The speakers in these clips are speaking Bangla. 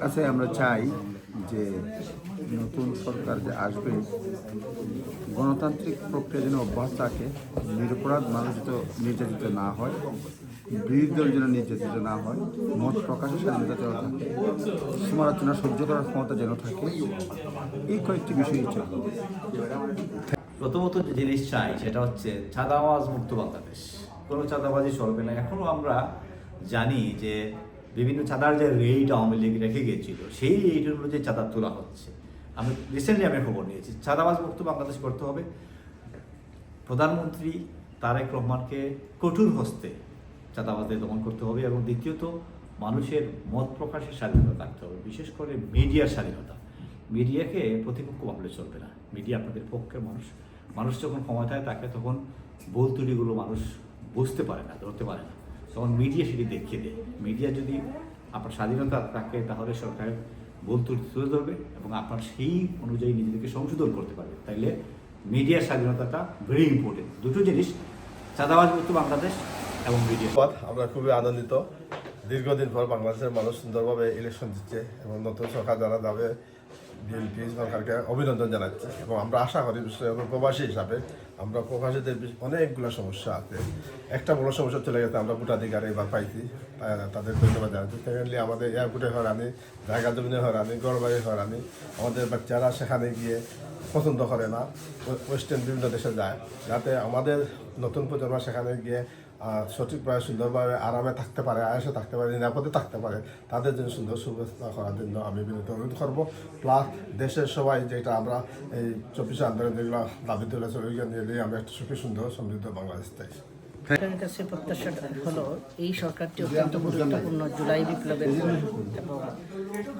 কাছে আমরা চাই যে নতুন সরকার যে আসবে, গণতান্ত্রিক প্রক্রিয়া যেন অব্যাহত থাকে, নিরপরাধ মানুষ যেন নির্যাতিত না হয়, বিরোধী দল যেন নির্যাতিত না হয়, মত প্রকাশের স্বাধীনতা যেন থাকে, সমালোচনা সহ্য করার ক্ষমতা যেন থাকে, এই কয়েকটি বিষয়ই চাই প্রথমত জিনিস চাই, সেটা হচ্ছে চাঁদাবাজ মুক্ত বাংলাদেশ। কোনো চাঁদাবাজি চলবে না। এখনও আমরা জানি যে বিভিন্ন চাঁদার যে রেট আওয়ামী লীগ রেখে গিয়েছিল, সেই রেট অনুযায়ী চাঁদা তোলা হচ্ছে। আমি রিসেন্টলি আমি খবর নিয়েছি, চাঁদাবাজ মুক্ত বাংলাদেশ করতে হবে। প্রধানমন্ত্রী তারেক রহমানকে কঠোর হস্তে চাঁদাবাজদের দমন করতে হবে এবং দ্বিতীয়ত, মানুষের মত প্রকাশের স্বাধীনতা থাকতে হবে, বিশেষ করে মিডিয়ার স্বাধীনতা। মিডিয়াকে প্রতিপক্ষ ভাবলে চলবে না। মিডিয়া আপনাদের পক্ষের মানুষ। মানুষ যখন ক্ষমতায় থাকে, তখন ভুল ত্রুটিগুলো মানুষ বুঝতে পারে না, ধরতে পারে না। তখন মিডিয়া সেটি দেখিয়ে দেয়। মিডিয়া যদি আপনার স্বাধীনতা থাকে, তাহলে সরকারের ভুল তুলে ধরবে এবং আপনার সেই অনুযায়ী নিজেদেরকে সংশোধন করতে পারবে। তাইলে মিডিয়ার স্বাধীনতাটা ভেরি ইম্পর্টেন্ট দুটো জিনিস, চাঁদাবাজ মুক্ত বাংলাদেশ এবং মিডিয়া আমরা খুবই আনন্দিত। দীর্ঘদিন পর বাংলাদেশের মানুষ সুন্দরভাবে ইলেকশন দিচ্ছে এবং নতুন সরকার যারা যাবে বিএনপি সরকারকে অভিনন্দন জানাচ্ছি এবং আমরা আশা করি প্রবাসী হিসাবে আমরা প্রবাসীদের অনেকগুলো সমস্যা আছে। একটা বড় সমস্যা চলে গেছে, আমরা ভোটাধিকার এবার পাইছি। তাদের ধন্যবাদ জানাচ্ছি। সেকেন্ডলি আমাদের এয়ারপোর্টে হয়রানি জায়গা জমিনে হয়রানি, গড়বাড়ি হয়রানি। আমাদের বাচ্চারা সেখানে গিয়ে পছন্দ করে না। ওয়েস্টার্ন বিভিন্ন দেশে যায়। যাতে আমাদের নতুন প্রজন্ম সেখানে গিয়ে সঠিকভাবে সুন্দরভাবে আরামে থাকতে পারে আয়সে থাকতে পারে, নিরাপদে থাকতে পারে, তাদের জন্য সুন্দর সুব্যবস্থা করার জন্য আমি বিনীত অনুরোধ করব। প্লাস দেশের সবাই যেটা আমরা এই চব্বিশে আন্দোলন যেগুলো দাবি তুলে চলে গিয়ে নিয়ে আমরা একটা সুখী, সুন্দর, সমৃদ্ধ বাংলাদেশ চাই। সরকারের কাছে প্রত্যাশা হলো এই সরকারটি অত্যন্ত গুরুত্বপূর্ণ জুলাই বিপ্লবের এবং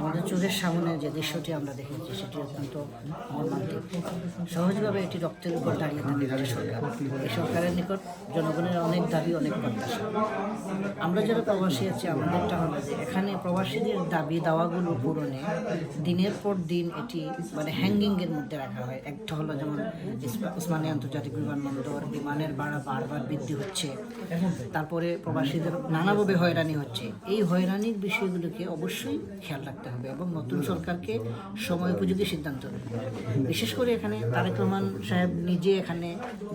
আমাদের চোখের সামনে যে দৃশ্যটি আমরা দেখেছি, সেটি অত্যন্ত মর্মান্তিক। সহজভাবে এটি রক্তের উপর দাঁড়িয়ে থাকে সরকার। এই সরকারের নিকট জনগণের অনেক দাবি, অনেক প্রত্যাশা। আমরা যারা প্রবাসী আছি, আমাদেরটা হলো যে এখানে প্রবাসীদের দাবি দাওয়াগুলো পূরণে দিনের পর দিন এটি মানে হ্যাঙ্গিংয়ের মধ্যে রাখা হয়। একটা হলো যেমন উসমানী আন্তর্জাতিক বিমানবন্দর, বিমানের ভাড়া বারবার বৃদ্ধি হচ্ছে, তারপরে প্রবাসীদের নানাভাবে হয়রানি হচ্ছে। এই হয়রানির বিষয়গুলোকে অবশ্যই খেয়াল রাখতে হবে এবং নতুন সরকারকে সময় উপযোগী সিদ্ধান্ত নিতে হবে। বিশেষ করে এখানে তারেক রহমান সাহেব নিজে এখানে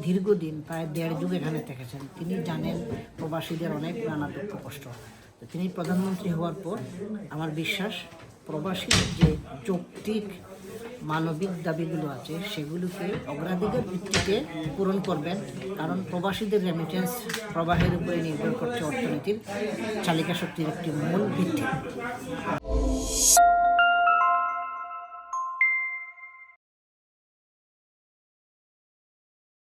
দীর্ঘদিন, প্রায় দেড় যুগ এখানে থেকেছেন। তিনি জানেন প্রবাসীদের অনেক নানা দুঃখ কষ্ট। তো তিনি প্রধানমন্ত্রী হওয়ার পর আমার বিশ্বাস প্রবাসী যে যৌক্তিক মানবিক দাবিগুলো আছে, সেগুলোকে অগ্রাধিকার ভিত্তিতে পূরণ করবেন। কারণ প্রবাসীদের রেমিটেন্স প্রবাহের উপরে নির্ভর করছে অর্থনীতির চালিকা শক্তির একটি মূল ভিত্তি।